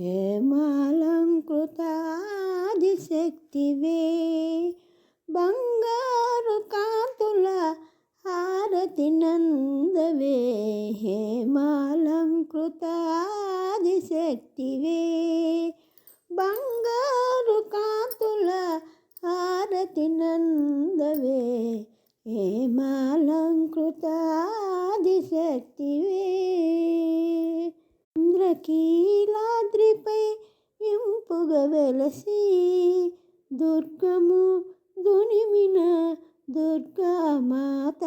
ఏమాలంకృతాదిశక్తివే. బంగారు కాంతుల హారతి నందవే. హేమాలంకృతాదిశక్తివే. బంగారు కాంతుల హారతి నందవే. హేమాలంకృతాదిశక్తివే. కీలాద్రిపై ఇంపుగ వెలసి దుర్గము దునిమిన దుర్గామాత.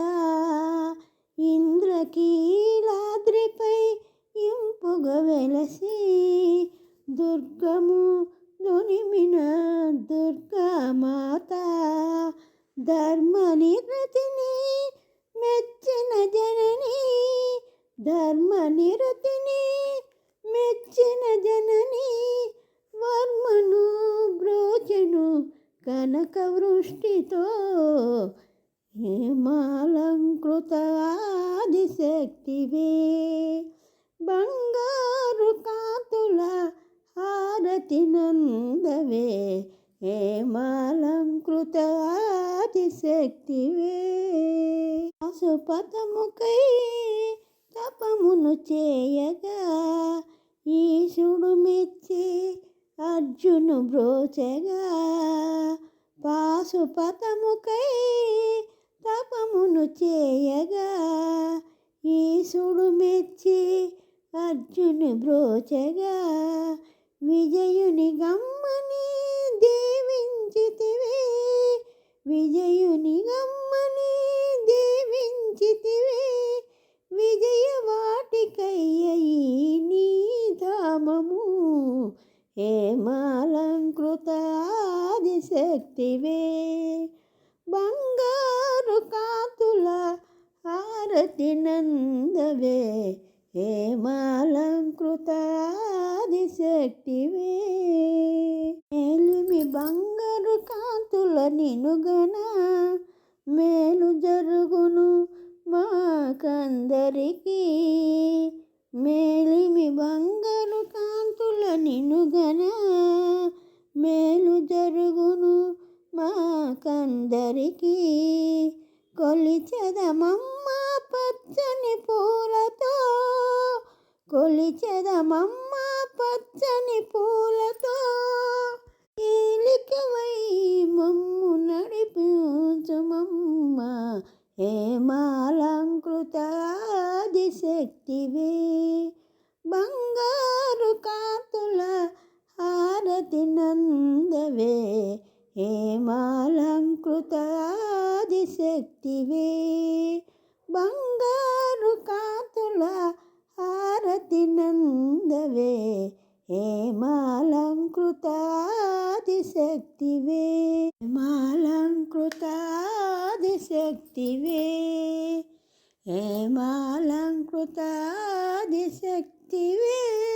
ఇంద్రకీలాద్రిపై ఇంపుగ వెలసి దుర్గము దునిమిన దుర్గామాత. ధర్మనిరతిని మెచ్చిన జనని ధర్మనిరతిని మెచ్చిన కనక వృష్టితో హేమాలంకృత ఆదిశక్తివే. బంగారు కాతుల హారతి నందవే హేమాలంకృత ఆదిశక్తివే. పశుపతముకై తపమును చేయగా ఈశుడు మెచ్చి అర్జును బ్రోచగా. పాశుపతముకై తపమును చేయగా ఈశుడు మెచ్చి అర్జును బ్రోచగా విజయుని గమ్మని దేవించితివే విజయుని గమ్మని దేవించితివే విజయ వాటికయ్యయి నీ ధామము. హేమాలంకృత శక్తివే. బంగారు కాతుల హారతి నందవే. హేమాలంకృత మేలిమి బంగారు కాంతుల నినుగన మేలు జరుగును మాకందరికీ. మేలిమి బంగారు కాంతుల నినుగనా మేలు జరుగును మాకందరికీ. కొలిచెదమమ్మ పచ్చని పూలతో కొలిచెదమమ్మ పచ్చని పూలతో. ఏలికవై మమ్ము నడిపించుమమ్మ హేమాలంకృత ఆదిశక్తివే. బంగారు కాతుల ఆరతి నందవే హేమాలంకృత ఆదిశక్తివే. బంగారు కాతుల ఆరతి నందవే హేమాలంకృత ఆదిశక్తివే. హేమాలంకృత ఆదిశక్తివే హేమాలంకృత ఆదిశక్తివే.